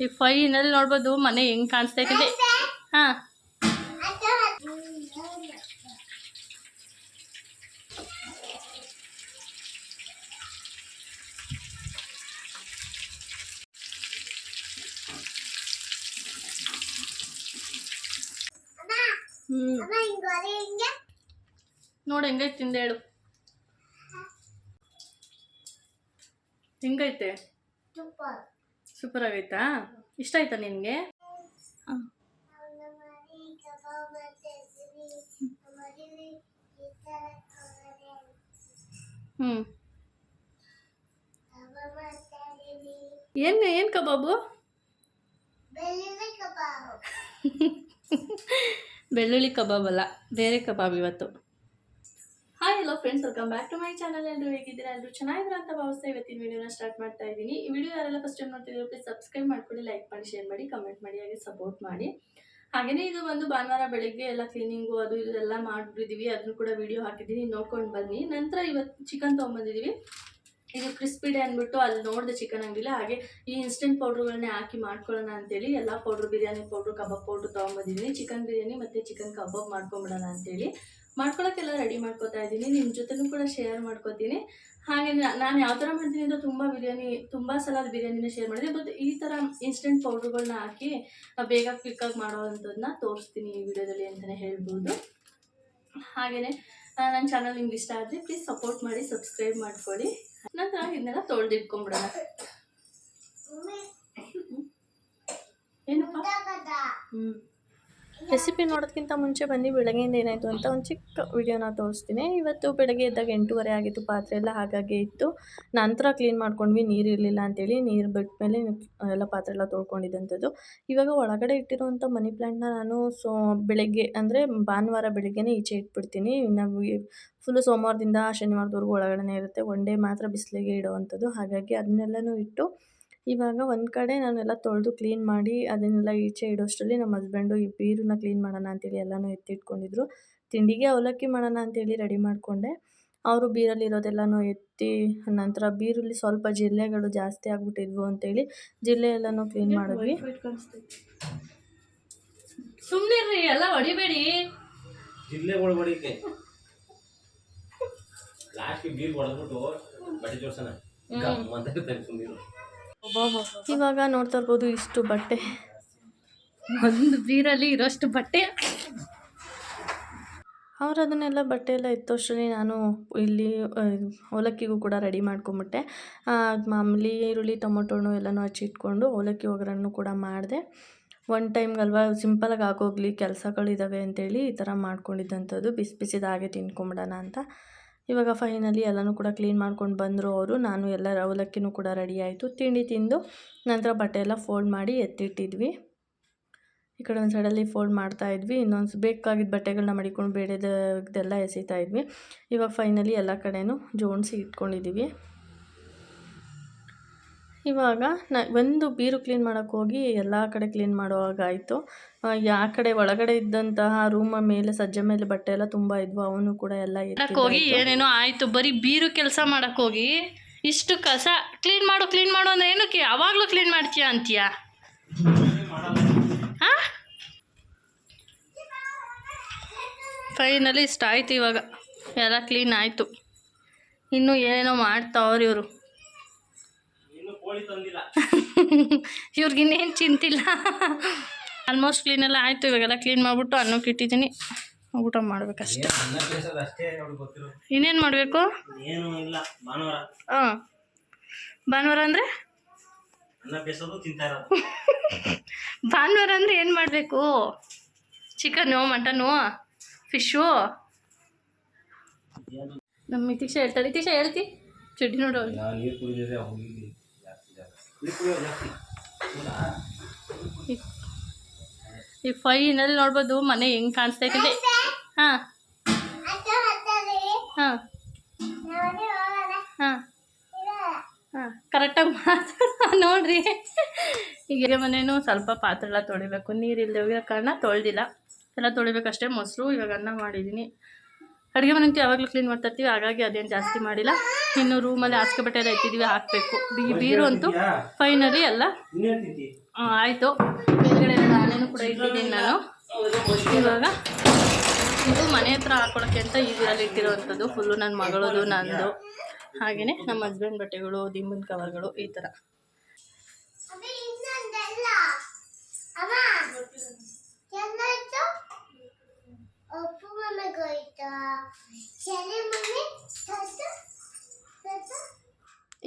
ಈ ಫೈನಲ್ಲಿ ನೋಡ್ಬೋದು ಮನೆ ಹೆಂಗೆ ಕಾಣಿಸ್ತಾ ಇದೆ ಹಾ. ನೋಡಿ ಹೆಂಗೈತೆ ತಿಂದ ಹೇಳು. ಹೆಂಗೈತೆ? ಸೂಪರ್ ಆಗೈತಾ? ಇಷ್ಟ ಆಯ್ತಾ ನಿನಗೆ? ಹ್ಞೂ ಏನು ಏನು ಕಬಾಬು. ಬೆಳ್ಳುಳ್ಳಿ ಕಬಾಬ್ ಅಲ್ಲ ಬೇರೆ ಕಬಾಬ್ ಇವತ್ತು. Hi hello friends welcome back to my channel ಎಲ್ಲರೂ ಹೇಗಿದ್ದೀರಾ? ಎಲ್ಲರೂ ಚೆನ್ನಾಗಿದ್ದೀರಾ ಅಂತ ಭಾವಿಸ್ತಾ ಇವತ್ತಿನ ವಿಡಿಯೋನ ಸ್ಟಾರ್ಟ್ ಮಾಡ್ತಾ ಇದ್ದೀನಿ. ಈ ವಿಡಿಯೋ ಯಾರೆಲ್ಲ ಫಸ್ಟ್ ಟೈಮ್ ನೋಡ್ತಿದ್ರು ಪ್ಲೀಸ್ ಸಬ್ಸ್ಕ್ರೈಬ್ ಮಾಡ್ಕೊಳ್ಳಿ ಲೈಕ್ ಮಾಡಿ ಶೇರ್ ಮಾಡಿ ಕಮೆಂಟ್ ಮಾಡಿ, ಹಾಗೆ ಸಪೋರ್ಟ್ ಮಾಡಿ. ಹಾಗೆಯೇ ಇದು ಒಂದು ಭಾನುವಾರ ಬೆಳಿಗ್ಗೆ ಎಲ್ಲ ಕ್ಲೀನಿಂಗು ಅದು ಇದೆಲ್ಲ ಎಲ್ಲ ಮಾಡಿಬಿಟ್ಟಿದ್ದೀವಿ ಅದನ್ನು ಕೂಡ ವಿಡಿಯೋ ಹಾಕಿದ್ದೀನಿ. ನೋಡ್ಕೊಂಡು ಬನ್ನಿ. ನಂತರ ಇವತ್ತು ಚಿಕನ್ ತೊಗೊಂಬಂದಿದ್ದೀವಿ ಇದು ಕ್ರಿಸ್ಪಿ ಡೇ ಅಂದ್ಬಿಟ್ಟು ಅಲ್ಲಿ ನೋಡಿದೆ ಚಿಕನ್ ಅಂಗಡಿಲಿ. ಹಾಗೆ ಈ ಇನ್ಸ್ಟೆಂಟ್ ಪೌಡ್ರುಗಳನ್ನೇ ಹಾಕಿ ಮಾಡ್ಕೊಳ್ಳೋಣ ಅಂತೇಳಿ ಎಲ್ಲ powder biryani powder kebab powder ತೊಗೊಂಬಂದಿದ್ದೀನಿ chicken biryani ಮತ್ತು ಚಿಕನ್ ಕಬಾಬ್ ಮಾಡ್ಕೊಂಬಿಡೋಣ ಅಂತೇಳಿ. ಮಾಡ್ಕೊಳಕ್ಕೆಲ್ಲ ರೆಡಿ ಮಾಡ್ಕೋತಾ ಇದ್ದೀನಿ. ನಿಮ್ಮ ಜೊತೆನೂ ಕೂಡ ಶೇರ್ ಮಾಡ್ಕೋತೀನಿ. ಹಾಗೆ ನಾನು ಯಾವ ಥರ ಮಾಡ್ತೀನಿ ಅಂದರೆ ತುಂಬ ಬಿರಿಯಾನಿ ತುಂಬ ಸಲ ಬಿರಿಯಾನಿನ ಶೇರ್ ಮಾಡಿದೆ. ಬಟ್ ಈ ಥರ ಇನ್ಸ್ಟೆಂಟ್ ಪೌಡ್ರುಗಳನ್ನ ಹಾಕಿ ಬೇಗ ಕ್ವಿಕ್ಕಾಗಿ ಮಾಡೋವಂಥದ್ದನ್ನ ತೋರಿಸ್ತೀನಿ ಈ ವಿಡಿಯೋದಲ್ಲಿ ಅಂತಲೇ ಹೇಳ್ಬೋದು. ಹಾಗೆಯೇ ನನ್ನ ಚಾನಲ್ ನಿಮ್ಗೆ ಇಷ್ಟ ಆದರೆ ಪ್ಲೀಸ್ ಸಪೋರ್ಟ್ ಮಾಡಿ ಸಬ್ಸ್ಕ್ರೈಬ್ ಮಾಡ್ಕೊಳ್ಳಿ ನಂತರ ಇದನ್ನೆಲ್ಲ ತೊಳೆದಿಟ್ಕೊಂಬಿಡೋಣ. ಏನಪ್ಪ? ಹ್ಞೂ ರೆಸಿಪಿ ನೋಡೋದಕ್ಕಿಂತ ಮುಂಚೆ ಬನ್ನಿ, ಬೆಳಗ್ಗೆಯಿಂದ ಏನಾಯಿತು ಅಂತ ಒಂದು ಚಿಕ್ಕ ವಿಡಿಯೋನ ತೋರಿಸ್ತೀನಿ. ಇವತ್ತು ಬೆಳಗ್ಗೆ ಎದ್ದಾಗ ಎಂಟೂವರೆ ಆಗಿತ್ತು, ಪಾತ್ರೆ ಎಲ್ಲ ಹಾಗಾಗಿ ಇತ್ತು. ನಂತರ ಕ್ಲೀನ್ ಮಾಡ್ಕೊಂಡ್ವಿ, ನೀರು ಇರಲಿಲ್ಲ ಅಂತೇಳಿ ನೀರು ಬಿಟ್ಮೇಲೆ ಎಲ್ಲ ಪಾತ್ರೆ ಎಲ್ಲ ತೊಳ್ಕೊಂಡಿದ್ದಂಥದ್ದು. ಇವಾಗ ಒಳಗಡೆ ಇಟ್ಟಿರುವಂಥ ಮನಿ ಪ್ಲ್ಯಾಂಟ್ನ ನಾನು ಸೊ, ಬೆಳಗ್ಗೆ ಅಂದರೆ ಭಾನುವಾರ ಬೆಳಗ್ಗೆನೇ ಈಚೆ ಇಟ್ಬಿಡ್ತೀನಿ. ನಾವು ಫುಲ್ಲು ಸೋಮವಾರದಿಂದ ಶನಿವಾರದವರೆಗೂ ಒಳಗಡೆ ಇರುತ್ತೆ. ಒನ್ ಡೇ ಮಾತ್ರ ಬಿಸಿಲಿಗೆ ಇಡುವಂಥದ್ದು. ಹಾಗಾಗಿ ಅದನ್ನೆಲ್ಲನೂ ಇಟ್ಟು ಇವಾಗ ಒಂದು ಕಡೆ ನಾನೆಲ್ಲ ತೊಳೆದು ಕ್ಲೀನ್ ಮಾಡಿ ಅದನ್ನೆಲ್ಲ ಈಚೆ ಇಡೋಷ್ಟರಲ್ಲಿ ನಮ್ಮ ಹಸ್ಬೆಂಡು ಈ ಬೀರನ್ನ ಕ್ಲೀನ್ ಮಾಡೋಣ ಅಂತೇಳಿ ಎಲ್ಲನೂ ಎತ್ತಿಟ್ಕೊಂಡಿದ್ರು. ತಿಂಡಿಗೆ ಅವಲಕ್ಕಿ ಮಾಡೋಣ ಅಂತೇಳಿ ರೆಡಿ ಮಾಡಿಕೊಂಡೆ. ಅವರು ಬೀರಲ್ಲಿರೋದೆಲ್ಲನೂ ಎತ್ತಿ ನಂತರ ಬೀರಲ್ಲಿ ಸ್ವಲ್ಪ ಜಿರಳೆಗಳು ಜಾಸ್ತಿ ಆಗಿಬಿಟ್ಟಿದ್ವು ಅಂತೇಳಿ ಜಿರಳೆ ಎಲ್ಲನೂ ಕ್ಲೀನ್ ಮಾಡಿದ್ವಿ. ಸುಮ್ಮನೆ ಎಲ್ಲ ಹೊಡಿಬೇಡಿ. ಹೊಡಿಕೆ ಬೀರ್ ಹೊಡೆದ್ಬಿಟ್ಟು ಜೋಡ್ಸೋಣ. ತೆಗ್ಸ್ಕೊಂಡಿರು ಇವಾಗ ನೋಡ್ತಾ ಇರ್ಬೋದು ಇಷ್ಟು ಬಟ್ಟೆ. ಒಂದು ಬೀರಲ್ಲಿ ಇರೋಷ್ಟು ಬಟ್ಟೆ. ಅವ್ರು ಅದನ್ನೆಲ್ಲ ಬಟ್ಟೆ ಎಲ್ಲ ಎತ್ತೋಷ್ಟರಲ್ಲಿ ನಾನು ಇಲ್ಲಿ ಅವಲಕ್ಕಿಗೂ ಕೂಡ ರೆಡಿ ಮಾಡ್ಕೊಂಬಿಟ್ಟೆ. ಮಾಮೂಲಿ ಈರುಳ್ಳಿ ಟೊಮೊಟೊ ಹಣ್ಣು ಎಲ್ಲನೂ ಹಚ್ಚಿಟ್ಕೊಂಡು ಅವಲಕ್ಕಿ ಒಗ್ಗರಣೆ ಕೂಡ ಮಾಡಿದೆ. ಒನ್ ಟೈಮ್ಗಲ್ವ ಸಿಂಪಲಾಗಿ ಆಗೋಗ್ಲಿ ಕೆಲಸಗಳಿದ್ದಾವೆ ಅಂತೇಳಿ ಈ ಥರ ಮಾಡ್ಕೊಂಡಿದ್ದಂಥದ್ದು. ಬಿಸಿ ಬಿಸಿದಾಗೆ ತಿನ್ಕೊಂಬಿಡೋಣ ಅಂತ. ಇವಾಗ ಫೈನಲಿ ಎಲ್ಲನೂ ಕೂಡ ಕ್ಲೀನ್ ಮಾಡ್ಕೊಂಡು ಬಂದರು ಅವರು, ನಾನು ಎಲ್ಲ ಅವಲಕ್ಕಿನೂ ಕೂಡ ರೆಡಿ ಆಯಿತು. ತಿಂಡಿ ತಿಂದು ನಂತರ ಬಟ್ಟೆ ಎಲ್ಲ ಫೋಲ್ಡ್ ಮಾಡಿ ಎತ್ತಿಟ್ಟಿದ್ವಿ. ಈ ಕಡೆ ಒಂದು ಸೈಡಲ್ಲಿ ಫೋಲ್ಡ್ ಮಾಡ್ತಾ ಇದ್ವಿ, ಇನ್ನೊಂದು ಬೇಕಾಗಿದ್ದ ಬಟ್ಟೆಗಳನ್ನ ಮಡಿಕೊಂಡು ಬೇಡದೆಲ್ಲ ಎಸಿತಾ ಇದ್ವಿ. ಇವಾಗ ಫೈನಲಿ ಎಲ್ಲ ಕಡೆಯೂ ಜೋಡಿಸಿ ಇಟ್ಕೊಂಡಿದ್ದೀವಿ ಇವಾಗ ನ, ಒಂದು ಬೀರು ಕ್ಲೀನ್ ಮಾಡೋಕ್ಕೆ ಹೋಗಿ ಎಲ್ಲ ಕಡೆ ಕ್ಲೀನ್ ಮಾಡುವಾಗಾಯಿತು ಯಾ ಕಡೆ ಒಳಗಡೆ ಇದ್ದಂತಹ ರೂಮ ಮೇಲೆ ಸಜ್ಜೆ ಮೇಲೆ ಬಟ್ಟೆ ಎಲ್ಲ ತುಂಬ ಇದ್ವು, ಅವನು ಕೂಡ ಎಲ್ಲ ಹೋಗಿ ಏನೇನೋ ಆಯಿತು, ಬರೀ ಬೀರು ಕೆಲಸ ಮಾಡಕ್ಕೆ ಹೋಗಿ ಇಷ್ಟು ಕಸ ಕ್ಲೀನ್ ಮಾಡು ಕ್ಲೀನ್ ಮಾಡು ಅಂದ್ರೆ ಏನಕ್ಕೆ? ಯಾವಾಗಲೂ ಕ್ಲೀನ್ ಮಾಡ್ತೀಯ ಅಂತೀಯ? ಫೈನಲಿ ಇಷ್ಟ ಆಯ್ತು ಇವಾಗ. ಎಲ್ಲ ಕ್ಲೀನ್ ಆಯಿತು. ಇನ್ನೂ ಏನೇನೋ ಮಾಡ್ತಾವ್ರಿ ಇವರು. ಇವ್ರಿಗೆ ಇನ್ನೇನು ಚಿಂತಿಲ್ಲ. ಆಲ್ಮೋಸ್ಟ್ ಕ್ಲೀನ್ ಎಲ್ಲ ಆಯಿತು ಇವಾಗೆಲ್ಲ ಕ್ಲೀನ್ ಮಾಡಿಬಿಟ್ಟು ಅನ್ನಕ್ಕೆ ಇಟ್ಟಿದ್ದೀನಿ. ಊಟ ಮಾಡ್ಬೇಕಷ್ಟೆ. ಇನ್ನೇನು ಮಾಡಬೇಕು? ಹಾಂ. ಭಾನುವಾರ ಅಂದರೆ? ಭಾನುವಾರ ಅಂದರೆ ಏನು ಮಾಡಬೇಕು? ಚಿಕನ್ನು ಮಟನ್ನು ಫಿಶು ನಮ್ಮ ನಿತೀಕ್ಷ ಹೇಳ್ತಾರೆ ಇತಿಶಾ ಹೇಳ್ತಿ. ಚಡ್ಡಿ ನೋಡು ಈ- ಫೈನಲ್ಲಿ ನೋಡ್ಬೋದು, ಮನೆ ಹೆಂಗೆ ಕಾಣಿಸ್ತಾ ಇದೆ ಹಾಂ. ಹಾಂ. ಹಾಂ. ಹಾಂ. ಕರೆಕ್ಟಾಗಿ ಮಾತಾಡ ನೋಡ್ರಿ. ಈಗ ಮನೇನು ಸ್ವಲ್ಪ ಪಾತ್ರೆ ಎಲ್ಲ ತೊಳಿಬೇಕು. ನೀರಿಲ್ಲದೆ ಹೋಗಿರೋ ಕಾರಣ ತೊಳೆದಿಲ್ಲ. ಎಲ್ಲ ತೊಳಿಬೇಕಷ್ಟೇ ಮೊಸರು, ಇವಾಗ ಅನ್ನ ಮಾಡಿದ್ದೀನಿ. ಅಡುಗೆ ಮನೆಗೆ ಯಾವಾಗಲೂ ಕ್ಲೀನ್ ಮಾಡ್ತಾ ಇರ್ತೀವಿ. ಹಾಗಾಗಿ ಅದೇನು ಜಾಸ್ತಿ ಮಾಡಿಲ್ಲ. ಇನ್ನು ರೂಮಲ್ಲಿ ಹಾಸಿಗೆ ಬಟ್ಟೆ ಎಲ್ಲ ಇಟ್ಟಿದ್ದೀವಿ ಹಾಕಬೇಕು. ಬೀರು ಅಂತೂ ಫೈನಲಿ ಎಲ್ಲ ಆ, ಆಯಿತು. ಮೇಲ್ಗಡೆ ಎಲ್ಲ ನಾನೇನು ಕೂಡ ಇಟ್ಟಿದ್ದೀನಿ ನಾನು. ಇವಾಗ ಇದು ಮನೆ ಹತ್ರ ಹಾಕೊಳಕ್ಕೆ ಅಂತ ಇದರಲ್ಲಿ ಇಟ್ಟಿರೋವಂಥದ್ದು. ಫುಲ್ಲು ನನ್ನ ಮಗಳದು ನಂದು. ಹಾಗೆಯೇ ನಮ್ಮ ಹಸ್ಬೆಂಡ್ ಬಟ್ಟೆಗಳು ದಿಂಬಿನ ಕವರ್ಗಳು ಈ ಥರ ಅಮ್ಮ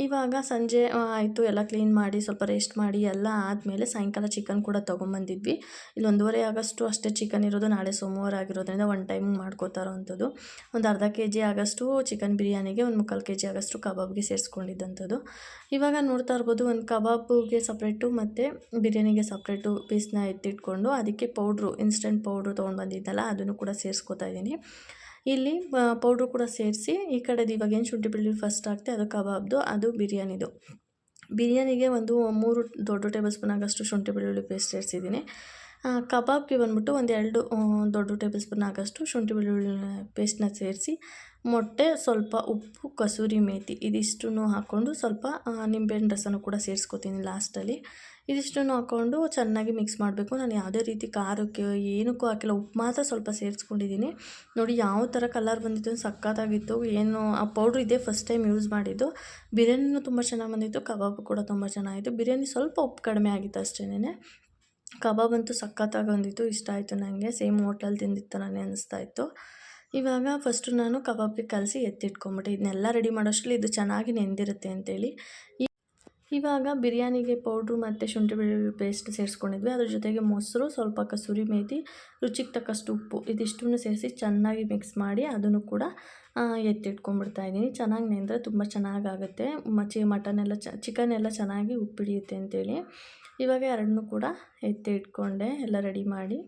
ಇವಾಗ ಸಂಜೆ ಆಯಿತು, ಎಲ್ಲ ಕ್ಲೀನ್ ಮಾಡಿ, ಸ್ವಲ್ಪ ರೆಸ್ಟ್ ಮಾಡಿ, ಎಲ್ಲ ಆದಮೇಲೆ ಸಾಯಂಕಾಲ ಚಿಕನ್ ಕೂಡ ತೊಗೊಂಬಂದಿದ್ವಿ. ಇಲ್ಲಿ ಒಂದೂವರೆ ಆಗಷ್ಟು ಅಷ್ಟೇ ಚಿಕನ್ ಇರೋದು. ನಾಳೆ ಸೋಮವಾರ ಆಗಿರೋದ್ರಿಂದ ಒನ್ ಟೈಮ್ ಮಾಡ್ಕೋತಾ ಇರೋವಂಥದ್ದು. ಒಂದು ಅರ್ಧ ಕೆ ಜಿ ಆಗಷ್ಟು ಚಿಕನ್ ಬಿರಿಯಾನಿಗೆ, ಒಂದು ಮುಕ್ಕಾಲು ಕೆ ಜಿ ಆಗಷ್ಟು ಕಬಾಬ್ಗೆ ಸೇರಿಸ್ಕೊಂಡಿದ್ದಂಥದ್ದು. ಇವಾಗ ನೋಡ್ತಾ ಇರ್ಬೋದು, ಒಂದು ಕಬಾಬ್ಗೆ ಸಪ್ರೇಟು ಮತ್ತು ಬಿರಿಯಾನಿಗೆ ಸಪ್ರೇಟು ಪೀಸ್ನ ಎತ್ತಿಟ್ಕೊಂಡು, ಅದಕ್ಕೆ ಪೌಡ್ರು ಇನ್ಸ್ಟೆಂಟ್ ಪೌಡ್ರು ತೊಗೊಂಡು ಬಂದಿದ್ದಲ್ಲ ಅದನ್ನು ಕೂಡ ಸೇರಿಸ್ಕೊತಾ ಇದ್ದೀನಿ. ಇಲ್ಲಿ ಪೌಡ್ರು ಕೂಡ ಸೇರಿಸಿ ಈ ಕಡೆದು ಇವಾಗ ಏನು ಶುಂಠಿ ಬೆಳ್ಳುಳ್ಳಿ ಫಸ್ಟ್ ಹಾಕ್ತೆ, ಅದು ಕಬಾಬ್ದು, ಅದು ಬಿರಿಯಾನಿದು. ಬಿರಿಯಾನಿಗೆ ಒಂದು ಮೂರು ದೊಡ್ಡ ಟೇಬಲ್ ಸ್ಪೂನ್ ಆಗಷ್ಟು ಶುಂಠಿ ಬೆಳ್ಳುಳ್ಳಿ ಪೇಸ್ಟ್ ಸೇರಿಸಿದ್ದೀನಿ. ಕಬಾಬ್ಗೆ ಬಂದ್ಬಿಟ್ಟು ಒಂದು ಎರಡು ದೊಡ್ಡ ಟೇಬಲ್ ಸ್ಪೂನ್ ಆಗಷ್ಟು ಶುಂಠಿ ಬೆಳ್ಳುಳ್ಳಿ ಪೇಸ್ಟ್ನ ಸೇರಿಸಿ, ಮೊಟ್ಟೆ ಸ್ವಲ್ಪ ಉಪ್ಪು, ಕಸೂರಿ ಮೇಥಿ ಇದಿಷ್ಟು ಹಾಕ್ಕೊಂಡು ಸ್ವಲ್ಪ ನಿಂಬೆಹಣ್ಣು ರಸನೂ ಕೂಡ ಸೇರಿಸ್ಕೋತೀನಿ ಲಾಸ್ಟಲ್ಲಿ ಇದಿಷ್ಟನ್ನು ಹಾಕ್ಕೊಂಡು ಚೆನ್ನಾಗಿ ಮಿಕ್ಸ್ ಮಾಡಬೇಕು. ನಾನು ಯಾವುದೇ ರೀತಿ ಖಾರಕ್ಕೆ, ಏನಕ್ಕೂ ಹಾಕಿಲ್ಲ. ಉಪ್ಪು ಮಾತ್ರ ಸ್ವಲ್ಪ ಸೇರಿಸ್ಕೊಂಡಿದ್ದೀನಿ. ನೋಡಿ ಯಾವ ಥರ ಕಲರ್ ಬಂದಿತ್ತು, ಸಖತ್ತಾಗಿತ್ತು. ಏನು, ಆ ಪೌಡ್ರ್ ಇದೇ ಫಸ್ಟ್ ಟೈಮ್ ಯೂಸ್ ಮಾಡಿದ್ದು. ಬಿರಿಯಾನಿನೂ ತುಂಬ ಚೆನ್ನಾಗಿ ಬಂದಿತ್ತು, ಕಬಾಬ್ ಕೂಡ ತುಂಬ ಚೆನ್ನಾಗಿತ್ತು. ಬಿರಿಯಾನಿ ಸ್ವಲ್ಪ ಉಪ್ಪು ಕಡಿಮೆ ಆಗಿತ್ತು ಅಷ್ಟೇನೆ ಕಬಾಬ್ ಅಂತೂ ಸಖತ್ತಾಗಿ ಬಂದಿತ್ತು, ಇಷ್ಟ ಆಯಿತು ನನಗೆ ಸೇಮ್ ಹೋಟೆಲ್ ತಿಂದಿತ್ತು ನನಗೆ ಅನಿಸ್ತಾ ಇತ್ತು. ಇವಾಗ ಫಸ್ಟು ನಾನು ಕಬಾಬ್ಗೆ ಕಲಸಿ ಎತ್ತಿಟ್ಕೊಂಬಿಟ್ಟೆ. ಇದನ್ನೆಲ್ಲ ರೆಡಿ ಮಾಡೋಷ್ಟರಲ್ಲಿ ಇದು ಚೆನ್ನಾಗಿ ನೆಂದಿರುತ್ತೆ ಅಂತೇಳಿ. ಇವಾಗ ಬಿರಿಯಾನಿಗೆ ಪೌಡ್ರು ಮತ್ತು ಶುಂಠಿ ಬೆಳ್ಳುಳ್ಳಿ ಪೇಸ್ಟ್ ಸೇರಿಸ್ಕೊಂಡಿದ್ವಿ. ಅದ್ರ ಜೊತೆಗೆ ಮೊಸರು, ಸ್ವಲ್ಪ ಕಸೂರಿ ಮೇಥಿ ರುಚಿಗೆ ತಕ್ಕಷ್ಟು ಉಪ್ಪು, ಇದಿಷ್ಟನ್ನು ಸೇರಿಸಿ ಚೆನ್ನಾಗಿ ಮಿಕ್ಸ್ ಮಾಡಿ ಅದನ್ನು ಕೂಡ ಎತ್ತಿಟ್ಕೊಂಡ್ಬಿಡ್ತಾ ಇದ್ದೀನಿ ಚೆನ್ನಾಗಿ ನೆಂದರೆ ತುಂಬ ಚೆನ್ನಾಗಾಗುತ್ತೆ. ಮಚ್ಚಿ ಮಟನ್ ಎಲ್ಲ ಚ ಚಿಕನ್ ಎಲ್ಲ ಚೆನ್ನಾಗಿ ಉಪ್ಪಿಡಿಯುತ್ತೆ ಅಂತೇಳಿ. ಇವಾಗ ಎರಡನ್ನೂ ಕೂಡ ಎತ್ತಿ ಇಟ್ಕೊಂಡೆ ಎಲ್ಲ ರೆಡಿ ಮಾಡಿ.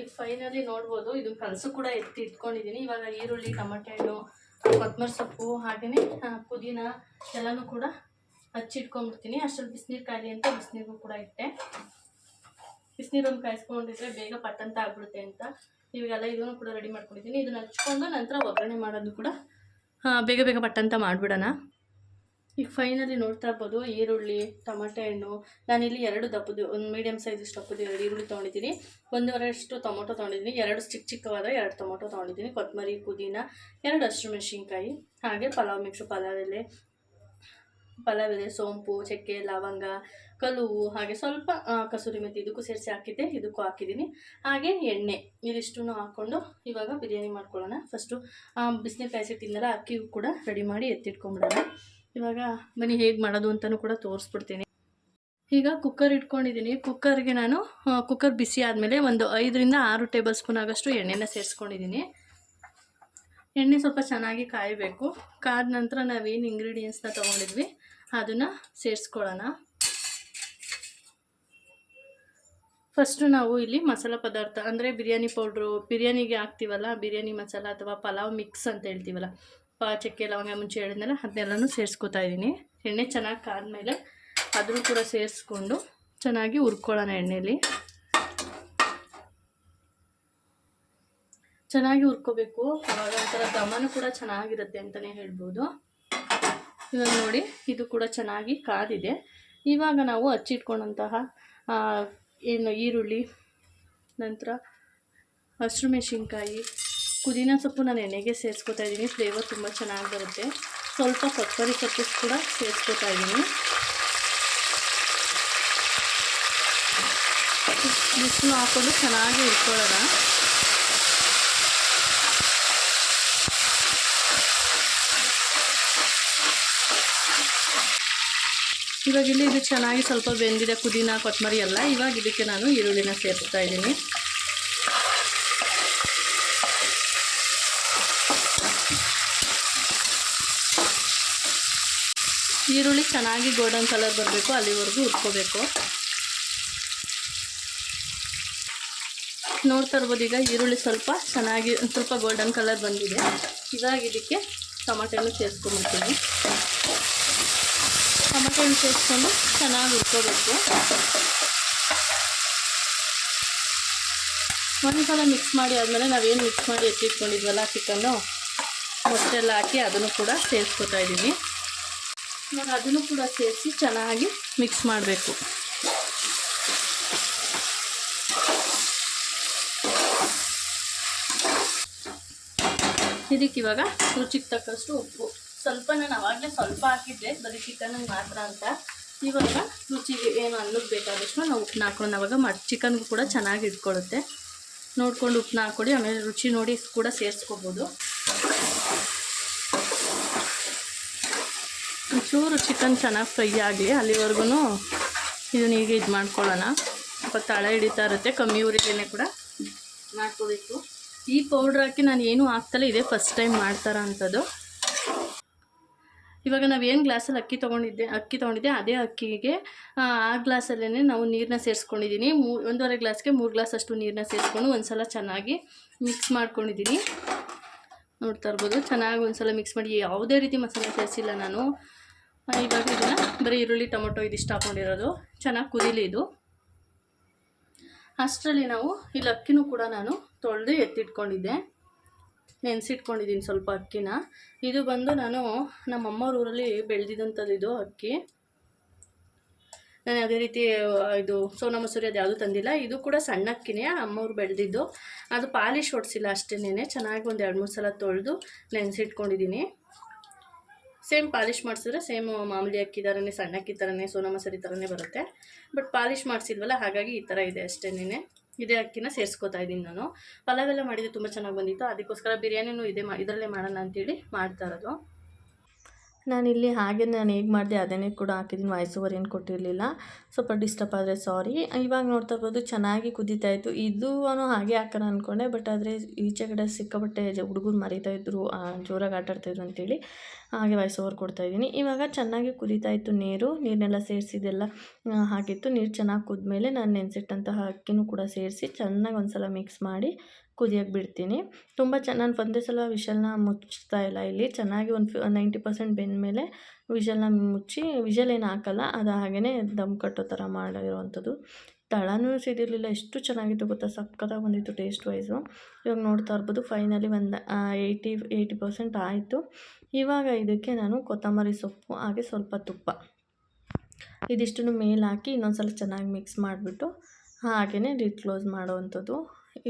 ಈಗ ಫೈನಲಿ ನೋಡ್ಬೋದು. ಇದು ಕಲಸು ಕೂಡ ಎತ್ತಿ ಇಟ್ಕೊಂಡಿದ್ದೀನಿ ಇವಾಗ ಈರುಳ್ಳಿ, ಟೊಮಟೆ ಹಣ್ಣು, ಕೊತ್ತಂಬರಿ ಸೊಪ್ಪು ಹಾಗೆಯೇ ಪುದೀನ ಎಲ್ಲನೂ ಕೂಡ ಹಚ್ಚಿಟ್ಕೊಂಡ್ಬಿಡ್ತೀನಿ ಅಷ್ಟರಲ್ಲಿ ಬಿಸಿನೀರು ಕಾಯಿ ಅಂತ ಬಿಸಿನೀರು ಕೂಡ ಇಟ್ಟೆ. ಬಿಸಿನೀರನ್ನು ಕಾಯಿಸ್ಕೊಂಡಿದ್ರೆ ಬೇಗ ಪಟ್ಟಂತ ಆಗ್ಬಿಡುತ್ತೆ ಅಂತ. ಇವಾಗೆಲ್ಲ ಇದನ್ನು ಕೂಡ ರೆಡಿ ಮಾಡ್ಕೊಂಡಿದ್ದೀನಿ ಇದನ್ನ ಹಚ್ಕೊಂಡು ನಂತರ ಒಗ್ಗರಣೆ ಮಾಡೋದು ಕೂಡ ಬೇಗ ಬೇಗ ಪಟ್ಟಂತ ಮಾಡಿಬಿಡೋಣ. ಈಗ ಫೈನಲಿ ನೋಡ್ತಾ ಇರ್ಬೋದು, ಈರುಳ್ಳಿ, ಟೊಮೆಟೊ ಹಣ್ಣು. ನಾನಿಲ್ಲಿ ಎರಡು ದಪ್ಪದು ಒಂದು ಮೀಡಿಯಮ್ ಸೈಜ್ ದಪ್ಪದು ಎರಡು ಈರುಳ್ಳಿ ತೊಗೊಂಡಿದ್ದೀನಿ. ಒಂದೂವರೆಷ್ಟು ಟೊಮೊಟೊ ತೊಗೊಂಡಿದ್ದೀನಿ. ಎರಡು ಚಿಕ್ಕ ಚಿಕ್ಕವಾದ ಎರಡು ಟೊಮೊಟೊ ತೊಗೊಂಡಿದ್ದೀನಿ. ಕೊತ್ತಂಬರಿ ಪುದೀನ, ಎರಡು ಹಸಿರು ಮೆಣಸಿನ್ಕಾಯಿ, ಹಾಗೆ ಪಲಾವ್ ಮಿಕ್ಸು ಪಲಾವ್ ಎಲೆ ಪಲಾವ್ ಎಲೆ, ಸೋಂಪು, ಚಕ್ಕೆ, ಲವಂಗ ಕಲುವು ಹಾಗೆ ಸ್ವಲ್ಪ ಕಸೂರಿ ಮತ್ತು ಇದಕ್ಕೂ ಸೇರಿಸಿ ಹಾಕಿದ್ದೆ. ಇದಕ್ಕೂ ಹಾಕಿದ್ದೀನಿ. ಹಾಗೆ ಎಣ್ಣೆ ಇದಿಷ್ಟು ಹಾಕ್ಕೊಂಡು ಇವಾಗ ಬಿರಿಯಾನಿ ಮಾಡ್ಕೊಳ್ಳೋಣ. ಫಸ್ಟು ಬಿಸಿನೀರು ಕಾಯಿಸಿಟ್ಟಿದ್ದಲ್ಲ ಅಕ್ಕಿ ಕೂಡ ರೆಡಿ ಮಾಡಿ ಎತ್ತಿಟ್ಕೊಂಬಿಡೋಣ ಇವಾಗ ಬನ್ನಿ ಹೇಗೆ ಮಾಡೋದು ಅಂತಲೂ ಕೂಡ ತೋರಿಸ್ಬಿಡ್ತೀನಿ. ಈಗ ಕುಕ್ಕರ್ ಇಟ್ಕೊಂಡಿದ್ದೀನಿ ಕುಕ್ಕರ್ಗೆ ನಾನು ಕುಕ್ಕರ್ ಬಿಸಿ ಆದಮೇಲೆ ಒಂದು ಐದರಿಂದ ಆರು ಟೇಬಲ್ ಸ್ಪೂನ್ ಆಗೋಷ್ಟು ಎಣ್ಣೆನ ಸೇರಿಸ್ಕೊಂಡಿದ್ದೀನಿ ಎಣ್ಣೆ ಸ್ವಲ್ಪ ಚೆನ್ನಾಗಿ ಕಾಯಬೇಕು. ಕಾದ ನಂತರ ನಾವೇನು ಇಂಗ್ರೀಡಿಯೆಂಟ್ಸ್ನ ತೊಗೊಂಡಿದ್ವಿ, ಅದನ್ನು ಸೇರಿಸ್ಕೊಳ್ಳೋಣ. ಫಸ್ಟು ನಾವು ಇಲ್ಲಿ ಮಸಾಲ ಪದಾರ್ಥ, ಅಂದರೆ ಬಿರಿಯಾನಿ ಪೌಡ್ರು ಬಿರಿಯಾನಿಗೆ ಹಾಕ್ತೀವಲ್ಲ, ಬಿರಿಯಾನಿ ಮಸಾಲ ಅಥವಾ ಪಲಾವ್ ಮಿಕ್ಸ್ ಅಂತ ಹೇಳ್ತೀವಲ್ಲ ಚಕ್ಕೆ, ಲವಂಗ, ಮುಂಚೆ ಹೇಳಿದ್ನಲ್ಲ, ಅದನ್ನೆಲ್ಲನೂ ಸೇರಿಸ್ಕೊತಾ ಇದ್ದೀನಿ. ಎಣ್ಣೆ ಚೆನ್ನಾಗಿ ಕಾದ್ಮೇಲೆ ಅದನ್ನು ಕೂಡ ಸೇರಿಸ್ಕೊಂಡು ಚೆನ್ನಾಗಿ ಹುರ್ಕೊಳ್ಳೋಣ ಎಣ್ಣೆಯಲ್ಲಿ ಚೆನ್ನಾಗಿ ಹುರ್ಕೋಬೇಕು. ಅವಾಗ ಒಂಥರ ಘಮನೂ ಕೂಡ ಚೆನ್ನಾಗಿರುತ್ತೆ ಅಂತಲೇ ಹೇಳ್ಬೋದು. ಇವಾಗ ನೋಡಿ, ಇದು ಕೂಡ ಚೆನ್ನಾಗಿ ಕಾದಿದೆ. ಇವಾಗ ನಾವು ಹಚ್ಚಿಟ್ಕೊಂಡಂತಹ ಏನು ಈರುಳ್ಳಿ, ನಂತರ ಹಸಿರು ಮೆಣಸಿನ್ಕಾಯಿ ಪುದೀನ ಸೊಪ್ಪು ನಾನು ಎಣ್ಣೆಗೆ ಸೇರಿಸ್ಕೊತಾ ಇದ್ದೀನಿ. ಫ್ಲೇವರ್ ತುಂಬ ಚೆನ್ನಾಗಿ ಬರುತ್ತೆ. ಸ್ವಲ್ಪ ಕೊತ್ತಂಬರಿ ಸೊಪ್ಪು ಕೂಡ ಸೇರಿಸ್ಕೊತಾ ಇದ್ದೀನಿ. ಬಿಸಿಲು ಹಾಕೊಂಡು ಚೆನ್ನಾಗಿ ಇಟ್ಕೊಳ್ಳೋಣ ಇವಾಗ ಇಲ್ಲಿ ಇದು ಚೆನ್ನಾಗಿ ಸ್ವಲ್ಪ ಬೆಂದಿದೆ ಪುದೀನ, ಕೊತ್ತಂಬರಿ ಎಲ್ಲ. ಇವಾಗ ಇದಕ್ಕೆ ನಾನು ಈರುಳ್ಳಿನ ಸೇರಿಸ್ತಾ ಇದ್ದೀನಿ. ಈರುಳ್ಳಿ ಚೆನ್ನಾಗಿ ಗೋಲ್ಡನ್ ಕಲರ್ ಬರಬೇಕು, ಅಲ್ಲಿವರೆಗೂ ಉರ್ಕೋಬೇಕು ನೋಡ್ತಾ ಇರ್ಬೋದು, ಈಗ ಈರುಳ್ಳಿ ಸ್ವಲ್ಪ ಚೆನ್ನಾಗಿ ಸ್ವಲ್ಪ ಗೋಲ್ಡನ್ ಕಲರ್ ಬಂದಿದೆ. ಇವಾಗ ಇದಕ್ಕೆ ಟೊಮೆಟೊನು ಸೇರಿಸ್ಕೊಂಡ್ಬಿಡ್ತೀನಿ. ಟೊಮಾಟೆನ ಸೇರಿಸ್ಕೊಂಡು ಚೆನ್ನಾಗಿ ಉರ್ಕೋಬೇಕು ಒಂದು ಸಲ ಮಿಕ್ಸ್ ಮಾಡಿ ಆದಮೇಲೆ ನಾವೇನು ಮಿಕ್ಸ್ ಮಾಡಿ ಎತ್ತಿಟ್ಕೊಂಡಿದ್ವಲ್ಲ ಚಿಕನ್ನು ಮೊಟ್ಟೆಲ್ಲ ಹಾಕಿ ಅದನ್ನು ಕೂಡ ಸೇರಿಸ್ಕೊತಾ ಇದ್ದೀನಿ ಇವಾಗ ಅದನ್ನು ಕೂಡ ಸೇರಿಸಿ ಚೆನ್ನಾಗಿ ಮಿಕ್ಸ್ ಮಾಡಬೇಕು. ಇದಕ್ಕೆ ಇವಾಗ ರುಚಿಗೆ ತಕ್ಕಷ್ಟು ಉಪ್ಪು. ಸ್ವಲ್ಪ ನಾನು ಅವಾಗಲೇ ಸ್ವಲ್ಪ ಹಾಕಿದ್ದೆ, ಬರೀ ಚಿಕನ್ಗೆ ಮಾತ್ರ ಅಂತ. ಇವಾಗ ರುಚಿಗೆ ಏನು ಅನ್ನಕ್ಕೆ ಬೇಕಾದಷ್ಟು ನಾವು ಉಪ್ಪನ್ನ ಹಾಕೊಂಡು ಅವಾಗ ಮಟ್ ಚಿಕನ್ಗೂ ಕೂಡ ಚೆನ್ನಾಗಿ ಇಟ್ಕೊಳುತ್ತೆ ನೋಡ್ಕೊಂಡು ಉಪ್ಪನ್ನ ಹಾಕ್ಕೊಡಿ, ಆಮೇಲೆ ರುಚಿ ನೋಡಿ ಕೂಡ ಸೇರಿಸ್ಕೋಬೋದು. ಒಂಚೂರು ಚಿಕನ್ ಚೆನ್ನಾಗಿ ಫ್ರೈ ಆಗಲಿ ಅಲ್ಲಿವರೆಗೂ ಇದನ್ನ ಈಗ ಇದು ಮಾಡ್ಕೊಳ್ಳೋಣ. ಸ್ವಲ್ಪ ತಳ ಹಿಡಿತಾ ಇರುತ್ತೆ, ಕಮ್ಮಿ ಊರಿಗೆ ಕೂಡ ಮಾಡ್ಕೋಬೇಕು. ಈ ಪೌಡ್ರ್ ಹಾಕಿ ನಾನು ಏನೂ ಹಾಕ್ತಲ್ಲ ಇದೆ ಫಸ್ಟ್ ಟೈಮ್ ಮಾಡ್ತಾರ ಅಂಥದ್ದು ಇವಾಗ ನಾವು ಏನು ಗ್ಲಾಸಲ್ಲಿ ಅಕ್ಕಿ ತೊಗೊಂಡಿದ್ದೆ ಅಕ್ಕಿ ತೊಗೊಂಡಿದ್ದೆ, ಅದೇ ಅಕ್ಕಿಗೆ, ಆ ಗ್ಲಾಸಲ್ಲೇ ನಾವು ನೀರನ್ನ ಸೇರಿಸ್ಕೊಂಡಿದ್ದೀನಿ ಮೂ, ಒಂದೂವರೆ ಗ್ಲಾಸ್ಗೆ ಮೂರು ಗ್ಲಾಸ್ ಅಷ್ಟು ನೀರನ್ನ ಸೇರಿಸ್ಕೊಂಡು ಒಂದು ಸಲ ಚೆನ್ನಾಗಿ ಮಿಕ್ಸ್ ಮಾಡ್ಕೊಂಡಿದ್ದೀನಿ ನೋಡ್ತಾ ಇರ್ಬೋದು, ಚೆನ್ನಾಗಿ ಒಂದು ಸಲ ಮಿಕ್ಸ್ ಮಾಡಿ, ಯಾವುದೇ ರೀತಿ ಮಸಾಲೆ ಸೇರಿಸಿಲ್ಲ ನಾನು. ಇವಾಗ ಇದನ್ನು ಬರೀ ಈರುಳ್ಳಿ, ಟೊಮೊಟೊ ಇದಿಷ್ಟು ಹಾಕೊಂಡಿರೋದು. ಚೆನ್ನಾಗಿ ಕುದೀಲಿ ಇದು. ಅಷ್ಟರಲ್ಲಿ ನಾವು ಇಲ್ಲಿ ಅಕ್ಕಿನೂ ಕೂಡ ನಾನು ತೊಳೆದು ಎತ್ತಿಟ್ಕೊಂಡಿದ್ದೆ. ನೆನೆಸಿಟ್ಕೊಂಡಿದ್ದೀನಿ ಸ್ವಲ್ಪ ಅಕ್ಕಿನ. ಇದು ಬಂದು ನಾನು ನಮ್ಮ ಅಮ್ಮವ್ರ ಊರಲ್ಲಿ ಬೆಳೆದಿದ್ದಂಥದ್ದು ಇದು ಅಕ್ಕಿ. ನಾನು ಯಾವುದೇ ರೀತಿ ಇದು ಸೋನಾ ಮಸೂರಿ ಅದು ಯಾವುದೂ ತಂದಿಲ್ಲ. ಇದು ಕೂಡ ಸಣ್ಣ ಅಕ್ಕಿನೇ ಅಮ್ಮವ್ರು ಬೆಳೆದಿದ್ದು. ಅದು ಪಾಲಿಶ್ ಹೊಡಿಸಿಲ್ಲ ಅಷ್ಟೇನೆ ಚೆನ್ನಾಗಿ ಒಂದು ಎರಡು ಮೂರು ಸಲ ತೊಳೆದು ನೆನೆಸಿಟ್ಕೊಂಡಿದ್ದೀನಿ. ಸೇಮ್ ಪಾಲಿಶ್ ಮಾಡಿಸಿದ್ರೆ ಸೇಮ್ ಮಾಮೂಲಿ ಅಕ್ಕಿ ಥರನೇ ಸಣ್ಣ ಅಕ್ಕಿ ಥರನೇ ಸೋನಾ ಮಸೂರಿ ಥರನೇ ಬರುತ್ತೆ. ಬಟ್ ಪಾಲಿಶ್ ಮಾಡಿಸಿಲ್ವಲ್ಲ, ಹಾಗಾಗಿ ಈ ಥರ ಇದೆ ಅಷ್ಟೇನೆ ಇದೇ ಅಕ್ಕಿನ ಸೇರಿಸ್ಕೋತಾ ಇದ್ದೀನಿ ನಾನು. ಪಲಾವೆಲ್ಲ ಮಾಡಿದ್ರೆ ತುಂಬ ಚೆನ್ನಾಗಿ ಬಂದಿತ್ತು. ಅದಕ್ಕೋಸ್ಕರ ಬಿರಿಯಾನಿನೂ ಇದೇ ಮಾ ಇದರಲ್ಲೇ ಮಾಡೋಣ ಅಂತೇಳಿ ಮಾಡ್ತಾ ಇರೋದು. ನಾನಿಲ್ಲಿ ಹಾಗೆ ನಾನು ಹೇಗೆ ಮಾಡಿದೆ ಅದನ್ನೇ ಕೂಡ ಹಾಕಿದ್ದೀನಿ. ವಾಯ್ಸ್ ಓವರ್ ಏನು ಕೊಟ್ಟಿರಲಿಲ್ಲ. ಸ್ವಲ್ಪ ಡಿಸ್ಟರ್ಬ್ ಆದರೆ ಸಾರಿ ಇವಾಗ ನೋಡ್ತಾ ಇರ್ಬೋದು ಚೆನ್ನಾಗಿ ಕುದೀತಾ ಇತ್ತು. ಇದು ಹಾಗೆ ಹಾಕೋಣ ಅಂದ್ಕೊಂಡೆ ಬಟ್ ಆದರೆ ಈಚೆ ಕಡೆ ಸಿಕ್ಕಾಪಟ್ಟೆ ಹುಡುಗರು ಮರಿತಾ ಇದ್ರು ಜೋರಾಗಿ ಆಟ ಆಡ್ತಾಯಿದ್ರು ಅಂತೇಳಿ ಹಾಗೆ ವಾಯ್ಸ್ ಓವರ್ ಕೊಡ್ತಾ ಇದ್ದೀನಿ. ಇವಾಗ ಚೆನ್ನಾಗಿ ಕುದೀತಾ ಇತ್ತು ನೀರು. ನೀರನ್ನೆಲ್ಲ ಸೇರಿಸಿದೆಲ್ಲ ಹಾಕಿತ್ತು. ನೀರು ಚೆನ್ನಾಗಿ ಕುದ್ಮೇಲೆ ನಾನು ನೆನೆಸಿಟ್ಟಂತಹ ಅಕ್ಕಿನೂ ಕೂಡ ಸೇರಿಸಿ ಚೆನ್ನಾಗಿ ಒಂದು ಸಲ ಮಿಕ್ಸ್ ಮಾಡಿ ಕುದಿಯೋಕ್ಕೆ ಬಿಡ್ತೀನಿ ತುಂಬ ಚೆನ್ನಾಗಿ ನಾನು ಒಂದೇ ಸಲ ವಿಷಲ್ನ ಮುಚ್ತಾ ಇಲ್ಲ ಇಲ್ಲಿ. ಚೆನ್ನಾಗಿ ಒಂದು ನೈಂಟಿ ಪರ್ಸೆಂಟ್ ಬೆಂದಮೇಲೆ ವಿಷಲ್ನ ಮುಚ್ಚಿ, ವಿಷಲ್ ಏನು ಹಾಕಲ್ಲ, ಅದು ಹಾಗೇ ದಮ್ ಕಟ್ಟೋ ಥರ ಮಾಡಿರೋವಂಥದ್ದು ತಳನೂ ಸಿದಿರಲಿಲ್ಲ, ಎಷ್ಟು ಚೆನ್ನಾಗಿತ್ತು ಗೊತ್ತಾ? ಸಕ್ಕತ್ತಾಗಿ ಬಂದಿತ್ತು ಟೇಸ್ಟ್ ವೈಸು. ಇವಾಗ ನೋಡ್ತಾ ಇರ್ಬೋದು, ಫೈನಲಿ ಒಂದು ಏಯ್ಟಿ ಏಯ್ಟಿ ಪರ್ಸೆಂಟ್ ಆಯಿತು. ಇವಾಗ ಇದಕ್ಕೆ ನಾನು ಕೊತ್ತಂಬರಿ ಸೊಪ್ಪು, ಹಾಗೆ ಸ್ವಲ್ಪ ತುಪ್ಪ. ಇದಿಷ್ಟನ್ನು ಮೇಲೆ ಹಾಕಿ ಇನ್ನೊಂದು ಸಲ ಚೆನ್ನಾಗಿ ಮಿಕ್ಸ್ ಮಾಡಿಬಿಟ್ಟು ಹಾಗೆಯೇ ಲಿಡ್ ಕ್ಲೋಸ್ ಮಾಡೋವಂಥದ್ದು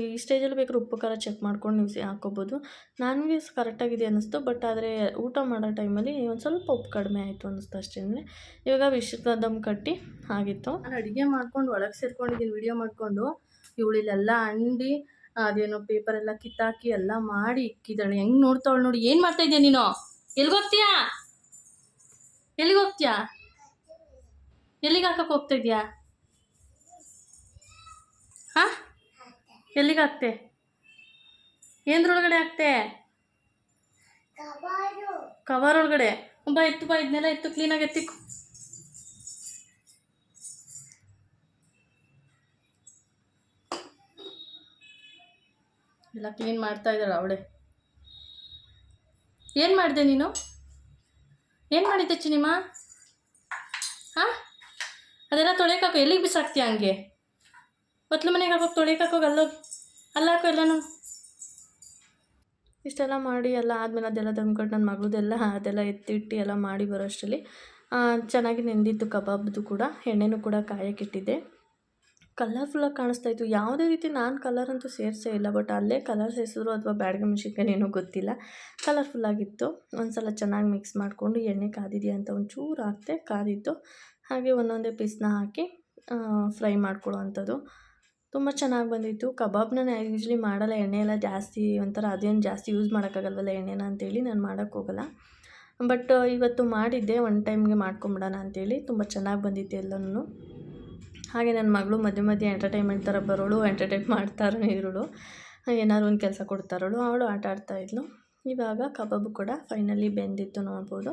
ಈ ಸ್ಟೇಜಲ್ಲಿ ಬೇಕಾದ್ರೆ ಉಪ್ಪು, ಖಾರ ಚೆಕ್ ಮಾಡ್ಕೊಂಡು ನೀವು ಹಾಕ್ಕೋಬೋದು. ನನಗೆ ಕರೆಕ್ಟಾಗಿದೆ ಅನ್ನಿಸ್ತು ಬಟ್ ಆದರೆ ಊಟ ಮಾಡೋ ಟೈಮಲ್ಲಿ ಒಂದು ಸ್ವಲ್ಪ ಉಪ್ಪು ಕಡಿಮೆ ಆಯಿತು ಅನ್ನಿಸ್ತು ಅಷ್ಟೇ ಇವಾಗ ವಿಶ್ವದಮ್ ದಮ್ ಕಟ್ಟಿ ಆಗಿತ್ತು. ನಾನು ಅಡುಗೆ ಮಾಡ್ಕೊಂಡು ಒಳಗೆ ಸೇರ್ಕೊಂಡಿದ್ದೀನಿ ವಿಡಿಯೋ ಮಾಡಿಕೊಂಡು. ಇವಳಿಲ್ಲೆಲ್ಲ ಅಂಡಿ, ಅದೇನೋ ಪೇಪರ್ ಎಲ್ಲ ಕಿತ್ತಾಕಿ ಎಲ್ಲ ಮಾಡಿ ಇಕ್ಕಿದ್ದಾಳೆ ಹೆಂಗೆ ನೋಡ್ತಾವಳು ನೋಡಿ, ಏನು ಮಾಡ್ತಾ ನೀನು? ಎಲ್ಲಿಗೆ ಹೋಗ್ತೀಯಾ? ಎಲ್ಲಿಗೆ ಹಾಕಕ್ಕೆ ಹೋಗ್ತಾ ಇದೆಯಾ? ಹಾಂ? ಎಲ್ಲಿಗೆ ಹಾಕ್ತೆ ಏನರೊಳಗಡೆ ಹಾಕ್ತೆ ಕವರ್ ಒಳಗಡೆ ಬಾ, ಎತ್ತು, ಬಾ ಇದನ್ನೆಲ್ಲ ಎತ್ತು ಕ್ಲೀನಾಗಿ ಎತ್ತಿಕ್ಕು ಎಲ್ಲ ಕ್ಲೀನ್ ಮಾಡ್ತಾ ಇದ್ದಾಳೆ ಅವಳೆ. ಏನು ಮಾಡಿದೆ ನೀನು? ಏನು ಮಾಡಿದ್ದೆ ಚಿನಿಮ್ಮ ಹಾಂ? ಅದೆಲ್ಲ ತೊಳೆಯೋಕ್ಕಾಕು ಎಲ್ಲಿಗೆ ಬಿಸಾಕ್ತೀಯ ಹಂಗೆ? ಬತ್ಲು ಮನೆಗೆ ಹಾಕೋಗಿ ತೊಳೆಯೋಕ್ಕಾಕೋಗಿ ಅಲ್ಲೋಗಿ. ಅಲ್ಲ ಹಾಕೋ ಎಲ್ಲನೂ? ಇಷ್ಟೆಲ್ಲ ಮಾಡಿ ಎಲ್ಲ ಆದಮೇಲೆ ಅದೆಲ್ಲ ತಂದ್ಕೊಟ್ಟು ನನ್ನ ಮಗಳದೆಲ್ಲ ಅದೆಲ್ಲ ಎತ್ತಿಟ್ಟು ಎಲ್ಲ ಮಾಡಿ ಬರೋಷ್ಟರಲ್ಲಿ ಚೆನ್ನಾಗಿ ನೆಂದಿತ್ತು ಕಬಾಬ್ದು ಕೂಡ, ಎಣ್ಣೆನೂ ಕೂಡ ಕಾಯಕ್ಕಿಟ್ಟಿದ್ದೆ ಕಲರ್ಫುಲ್ಲಾಗಿ ಕಾಣಿಸ್ತಾ ಇತ್ತು. ಯಾವುದೇ ರೀತಿ ನಾನು ಕಲರ್ ಅಂತೂ ಸೇರಿಸೇ ಇಲ್ಲ ಬಟ್ ಅಲ್ಲೇ ಕಲರ್ ಸೇರಿಸಿದ್ರು ಅಥವಾ ಬ್ಯಾಡ್ಗೆ ಮೆಣಸಿನ್ಕಾಯಿ ಏನೋ ಗೊತ್ತಿಲ್ಲ. ಕಲರ್ಫುಲ್ಲಾಗಿತ್ತು ಒಂದು ಸಲ ಚೆನ್ನಾಗಿ ಮಿಕ್ಸ್ ಮಾಡಿಕೊಂಡು ಎಣ್ಣೆ ಕಾದಿದೆಯಾ ಅಂತ ಒಂಚೂರು ಹಾಕ್ತೆ ಕಾದಿತ್ತು. ಹಾಗೆ ಒಂದೊಂದೇ ಪೀಸ್ನ ಹಾಕಿ ಫ್ರೈ ಮಾಡ್ಕೊಳ್ಳೋ ಅಂಥದ್ದು. ತುಂಬ ಚೆನ್ನಾಗಿ ಬಂದಿತ್ತು. ಕಬಾಬ್ನ ನಾನು ಯೂಶ್ವಲಿ ಮಾಡಲ್ಲ. ಎಣ್ಣೆ ಎಲ್ಲ ಜಾಸ್ತಿ ಒಂಥರ ಅದೇನು ಜಾಸ್ತಿ ಯೂಸ್ ಮಾಡೋಕ್ಕಾಗಲ್ವಲ್ಲ ಎಣ್ಣೆನ ಅಂತೇಳಿ ನಾನು ಮಾಡೋಕ್ಕೋಗಲ್ಲ ಬಟ್ ಇವತ್ತು ಮಾಡಿದ್ದೆ. ಒನ್ ಟೈಮ್ಗೆ ಮಾಡ್ಕೊಂಬಿಡೋಣ ಅಂತೇಳಿ. ತುಂಬ ಚೆನ್ನಾಗಿ ಬಂದಿತ್ತು ಎಲ್ಲನೂ ಹಾಗೆ ನನ್ನ ಮಗಳು ಮಧ್ಯೆ ಮಧ್ಯೆ ಎಂಟರ್ಟೈನ್ಮೆಂಟ್ ಥರ ಬರೋಳು ಎಂಟರ್ಟೈನ್ ಮಾಡ್ತಾರೋ ಇರೋಳು. ಏನಾದ್ರು ಒಂದು ಕೆಲಸ ಕೊಡ್ತಾರೋಳು. ಅವಳು ಆಟ ಆಡ್ತಾಯಿದ್ಲು ಇವಾಗ ಕಬಾಬು ಕೂಡ ಫೈನಲಿ ಬೆಂದಿತ್ತು ನೋಡ್ಬೋದು.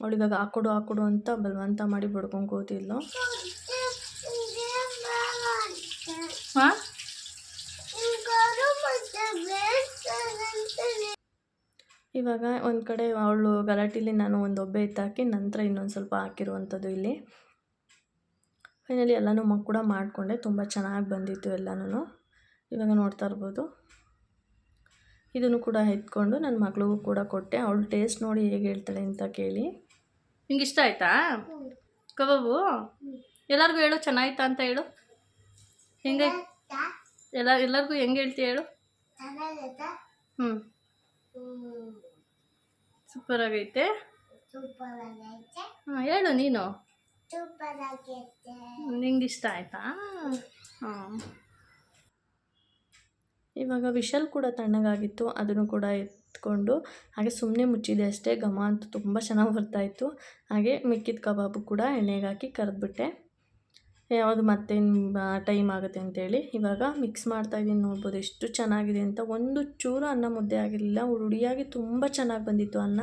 ಅವಳಿವಾಗ ಹಾಕೊಡು ಹಾಕೊಡು ಅಂತ ಬಲವಂತ ಮಾಡಿ ಬಡ್ಕೊಂಡು ಕೂತಿದ್ಲು. ಹಾಂ? ಇವಾಗ ಒಂದು ಕಡೆ ಅವಳು ಗಲಾಟೆಲಿ ನಾನು ಒಂದು ಒಬ್ಬೆ ಎತ್ತಾಕಿ ನಂತರ ಇನ್ನೊಂದು ಸ್ವಲ್ಪ ಹಾಕಿರುವಂಥದ್ದು ಇಲ್ಲಿ. ಫೈನಲಿ ಎಲ್ಲನೂ ಮಗ್ ಕೂಡ ಮಾಡಿಕೊಂಡೆ ತುಂಬ ಚೆನ್ನಾಗಿ ಬಂದಿತ್ತು ಎಲ್ಲನೂ ಇವಾಗ ನೋಡ್ತಾ ಇರ್ಬೋದು. ಇದನ್ನು ಕೂಡ ಎತ್ಕೊಂಡು ನನ್ನ ಮಗಳಿಗೂ ಕೂಡ ಕೊಟ್ಟೆ. ಅವಳು ಟೇಸ್ಟ್ ನೋಡಿ ಹೇಗೆ ಹೇಳ್ತಾಳೆ ಅಂತ ಕೇಳಿ. ನಿಂಗೆ ಇಷ್ಟ ಆಯಿತಾ? ಕಬಾಬು? ಎಲ್ಲರಿಗೂ ಹೇಳು ಚೆನ್ನಾಗಿತ್ತಾ ಅಂತ ಹೇಳು. ಹೆಂಗೆ? ಎಲ್ಲ, ಎಲ್ಲರಿಗೂ ಹೆಂಗೆ ಹೇಳ್ತೀಯ ಹೇಳು? ಹ್ಮ್. ಸೂಪರ್ ಆಗೈತೆ. ಹಾಂ, ಹೇಳು ನೀನು. ನಿಂಗೆ ಇಷ್ಟ ಆಯ್ತಾ? ಹಾಂ. ಇವಾಗ ವಿಶಲ್ ಕೂಡ ತಣ್ಣಗಾಗಿತ್ತು, ಅದನ್ನು ಕೂಡ ಎತ್ಕೊಂಡು. ಹಾಗೆ ಸುಮ್ಮನೆ ಮುಚ್ಚಿದೆ ಅಷ್ಟೇ, ಘಮ ಅಂತೂ ತುಂಬ ಚೆನ್ನಾಗಿ ಬರ್ತಾಯಿತ್ತು ಹಾಗೆ ಮಿಕ್ಕಿದ ಕಬಾಬು ಕೂಡ ಎಣ್ಣೆಗೆ ಹಾಕಿ ಕರೆದ್ಬಿಟ್ಟೆ. ಯಾವುದು ಮತ್ತೆ ಟೈಮ್ ಆಗುತ್ತೆ ಅಂತೇಳಿ ಇವಾಗ ಮಿಕ್ಸ್ ಮಾಡ್ತಾ ಇದ್ದೀನಿ ನೋಡ್ಬೋದು ಎಷ್ಟು ಚೆನ್ನಾಗಿದೆ ಅಂತ. ಒಂದು ಚೂರು ಅನ್ನ ಮುದ್ದೆ ಆಗಿರಲಿಲ್ಲ ಉಡಿಯಾಗಿ ತುಂಬ ಚೆನ್ನಾಗಿ ಬಂದಿತ್ತು ಅನ್ನ.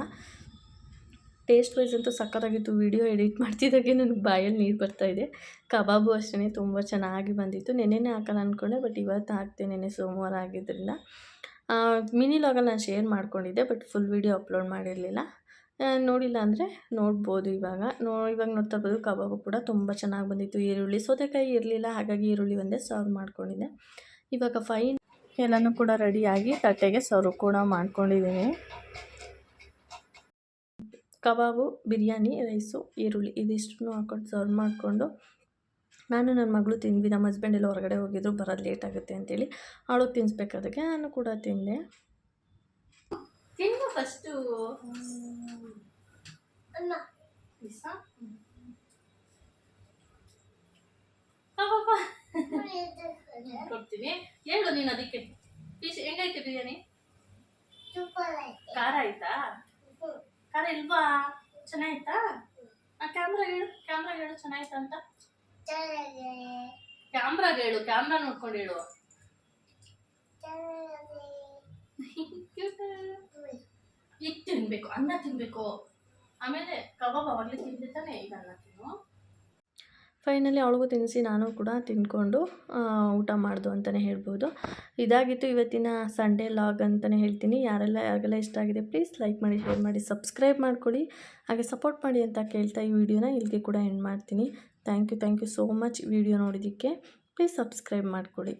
ಟೇಸ್ಟ್ ವೈಸ್ ಅಂತೂ ಸಕ್ಕತ್ತಾಗಿತ್ತು ವಿಡಿಯೋ ಎಡಿಟ್ ಮಾಡ್ತಿದ್ದಾಗೆ ನನಗೆ ಬಾಯಲ್ಲಿ ನೀರು ಬರ್ತಾ ಇದೆ. ಕಬಾಬು ಅಷ್ಟೇ ತುಂಬ ಚೆನ್ನಾಗಿ ಬಂದಿತ್ತು. ನೆನೆನೇ ಹಾಕೋಣ ಅಂದ್ಕೊಂಡೆ ಬಟ್ ಇವತ್ತು ಹಾಕ್ತೇನೆ ನೆನೆ ಸೋಮವಾರ ಆಗಿದ್ದರಿಂದ ಮಿನಿ ಲಾಗಲ್ಲಿ ನಾನು ಶೇರ್ ಮಾಡ್ಕೊಂಡಿದ್ದೆ ಬಟ್ ಫುಲ್ ವೀಡಿಯೋ ಅಪ್ಲೋಡ್ ಮಾಡಿರಲಿಲ್ಲ. ನೋಡಿಲ್ಲ ಅಂದರೆ ನೋಡ್ಬೋದು ಇವಾಗ. ನೋ, ಇವಾಗ ನೋಡ್ತಾ ಇರ್ಬೋದು ಕಬಾಬು ಕೂಡ ತುಂಬ ಚೆನ್ನಾಗಿ ಬಂದಿತ್ತು. ಈರುಳ್ಳಿ, ಸೌತೆಕಾಯಿ ಇರಲಿಲ್ಲ, ಹಾಗಾಗಿ ಈರುಳ್ಳಿ ಒಂದೇ ಸರ್ವ್ ಮಾಡ್ಕೊಂಡಿದ್ದೆ. ಇವಾಗ ಫೈನ್ ಎಲ್ಲನೂ ಕೂಡ ರೆಡಿಯಾಗಿ ತಟ್ಟೆಗೆ ಸರ್ವ್ ಕೂಡ ಮಾಡ್ಕೊಂಡಿದ್ದೀನಿ. ಕಬಾಬು, ಬಿರಿಯಾನಿ ರೈಸು ಈರುಳ್ಳಿ ಇದಿಷ್ಟನ್ನು ಹಾಕ್ಕೊಂಡು ಸರ್ವ್ ಮಾಡಿಕೊಂಡು ನಾನು ನನ್ನ ಮಗಳು ತಿಂದ್ವಿ. ನಮ್ಮ ಹಸ್ಬೆಂಡ್ ಎಲ್ಲ ಹೊರಗಡೆ ಹೋಗಿದ್ರು, ಬರೋದು ಲೇಟ್ ಆಗುತ್ತೆ ಅಂತೇಳಿ. ಅವಳು ತಿನ್ನಿಸ್ಬೇಕಾದಕ್ಕೆ ನಾನು ಕೂಡ ತಿಂದೆ. ಫಸ್ಟು ಅಮ್ಮ ಕೊಡ್ತೀನಿ ಹೇಳು ನೀನು ಅದಕ್ಕೆ ಪೀಸ್ ಹೆಂಗೈತೆ ಬಿರಿಯಾನಿ ಖಾರ ಆಯ್ತಾ. ಖಾರ ಇಲ್ವಾ ಚೆನ್ನಾಗಿತ್ತಾ ಕ್ಯಾಮ್ರಾ ಹೇಳು ಕ್ಯಾಮ್ರಾ ಹೇಳು ಚೆನ್ನಾಗಿತ್ತಾ ಅಂತ ಕ್ಯಾಮ್ರಾಗೆ ಹೇಳು ಕ್ಯಾಮ್ರಾ ನೋಡ್ಕೊಂಡು ಹೇಳು ಈಗ ತಿನ್ಬೇಕು, ಅನ್ನ ತಿನ್ಬೇಕು. ಆಮೇಲೆ ಕಬಾಬ್ ಅವಾಗಲೇ ತಿಂದೆ ತಾನೆ ಈಗ ಅನ್ನ ತಿನ್ನು. ಫೈನಲಿ ಅವಳಿಗೂ ತಿನ್ನಿಸಿ, ನಾನು ಕೂಡ ತಿಂದ್ಕೊಂಡು ಊಟ ಮಾಡ್ದು ಅಂತಲೇ ಹೇಳ್ಬೋದು. ಇದಾಗಿತ್ತು ಇವತ್ತಿನ ಸಂಡೇ ಲಾಗ್ ಅಂತಲೇ ಹೇಳ್ತೀನಿ. ಯಾರೆಲ್ಲ, ಯಾರಿಗೆಲ್ಲ ಇಷ್ಟ ಆಗಿದೆ ಪ್ಲೀಸ್ ಲೈಕ್ ಮಾಡಿ ಶೇರ್ ಮಾಡಿ ಸಬ್ಸ್ಕ್ರೈಬ್ ಮಾಡ್ಕೊಳ್ಳಿ ಹಾಗೆ ಸಪೋರ್ಟ್ ಮಾಡಿ ಅಂತ ಕೇಳ್ತಾ ಈ ವಿಡಿಯೋನ ಇಲ್ಲಿಗೆ ಕೂಡ ಎಂಡ್ ಮಾಡ್ತೀನಿ. Thank you thank you so much video ನೋಡಿದ್ದಕ್ಕೆ ಪ್ಲೀಸ್ ಸಬ್ಸ್ಕ್ರೈಬ್ ಮಾಡ್ಕೊಳ್ಳಿ